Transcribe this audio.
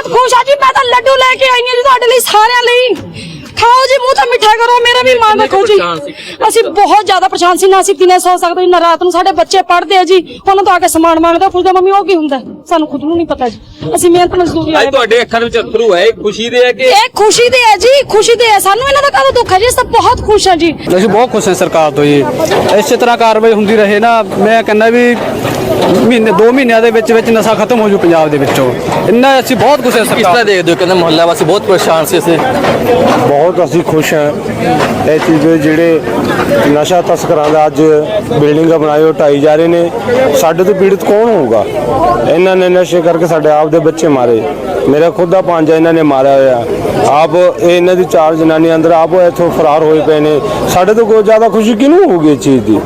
ਲੈ ਕੇ ਆਈ ਹਾਂ ਜੀ ਤੁਹਾਡੇ ਲਈ ਸਾਰਿਆਂ ਲਈ। ਖਾਓ ਜੀ ਮੂੰਹ ਤਾਂ ਮਿੱਠਾ ਕਰੋ ਮੇਰਾ ਵੀ ਮਨ ਰੱਖੋ ਜੀ। ਅਸੀਂ ਬਹੁਤ ਜ਼ਿਆਦਾ ਪਰੇਸ਼ਾਨ ਸੀ ਨਾ ਅਸੀਂ ਦਿਨੇ ਸੌ ਸਕਦੇ ਨਾ ਰਾਤ ਨੂੰ ਸਾਡੇ ਬੱਚੇ ਪੜ੍ਹਦੇ ਆ ਜੀ। ਉਹਨਾਂ ਤੋਂ ਆ ਕੇ ਸਮਾਨ ਮੰਗਦਾ ਪੁੱਛਦਾ ਮੰਮੀ ਉਹ ਕੀ ਹੁੰਦਾ? ਸਾਨੂੰ ਖੁਦ ਨੂੰ ਨਹੀਂ ਪਤਾ ਜੀ। ਅਸੀਂ ਮਿਹਨਤ ਮਜ਼ਦੂਰੀ ਅੱਜ ਤੁਹਾਡੇ ਅੱਖਾਂ ਵਿੱਚ ਅਥਰੂ ਹੈ ਖੁਸ਼ੀ ਦੇ ਹੈ ਕਿ ਇਹ ਖੁਸ਼ੀ ਦੇ ਹੈ ਜੀ ਖੁਸ਼ੀ ਦੇ ਹੈ ਸਾਨੂੰ ਇਹਨਾਂ ਦਾ ਕਾਹਦਾ ਦੁੱਖ ਹੈ ਜੀ? ਅਸੀਂ ਤਾਂ ਬਹੁਤ ਖੁਸ਼ ਹਾਂ ਜੀ। ਅਸੀਂ ਬਹੁਤ ਖੁਸ਼ ਹਾਂ ਸਰਕਾਰ ਤੋਂ ਜੀ। ਇਸੇ ਤਰ੍ਹਾਂ ਕਾਰਵਾਈ ਹੁੰਦੀ ਰਹੇ ਨਾ ਮੈਂ ਕਹਿੰਦਾ ਵੀ ਮਹੀਨੇ 2 ਮਹੀਨਿਆਂ ਦੇ ਵਿੱਚ ਵਿੱਚ ਨਸ਼ਾ ਖਤਮ ਹੋ ਜੂ ਪੰਜਾਬ ਦੇ ਵਿੱਚੋਂ। ਇੰਨਾ ਅਸੀਂ ਬਹੁਤ ਖੁਸ਼ ਹਾਂ ਕਿਸ ਤਰ੍ਹਾਂ ਦੇਖਦੇ ਹੋ ਕਹਿੰਦੇ ਮੁਹੱਲਾ ਵਾਸੀ ਬਹੁਤ ਪਰੇਸ਼ਾਨ ਸੀ ਅਸੀਂ? ਬਹੁਤ ਅਸੀਂ ਖੁਸ਼ ਹਾਂ। ਇਹ ਚੀਜ਼ ਜਿਹੜੇ ਨਸ਼ਾ ਤਸਕਰਾਂ ਦਾ ਅੱਜ ਬਿਲਡਿੰਗਾਂ ਬਣਾਏ ਉਹ ਢਾਈ ਜਾ ਰਹੇ ਨੇ। ਸਾਡੇ ਤੋਂ ਪੀੜਤ ਕੌਣ ਹੋਊਗਾ? ਇਹਨਾਂ ਨੇ ਨਸ਼ੇ ਕਰਕੇ ਸਾਡੇ ਆਪ ਦੇ ਬੱਚੇ ਮਾਰੇ। ਮੇਰਾ ਖੁਦ ਦਾ ਭਾਂਜਾ ਇਹਨਾਂ ਨੇ ਮਾਰਿਆ ਹੋਇਆ। ਆਪ ਇਹ ਇਹਨਾਂ ਦੀ ਚਾਰ ਜਨਾਨੀ ਅੰਦਰ ਆਪ ਇੱਥੋਂ ਫਰਾਰ ਹੋਏ ਪਏ ਨੇ। ਸਾਡੇ ਤੋਂ ਕੋਈ ਜ਼ਿਆਦਾ ਖੁਸ਼ੀ ਕਿਹਨੂੰ ਹੋਊਗੀ ਇਸ ਚੀਜ਼ ਦੀ?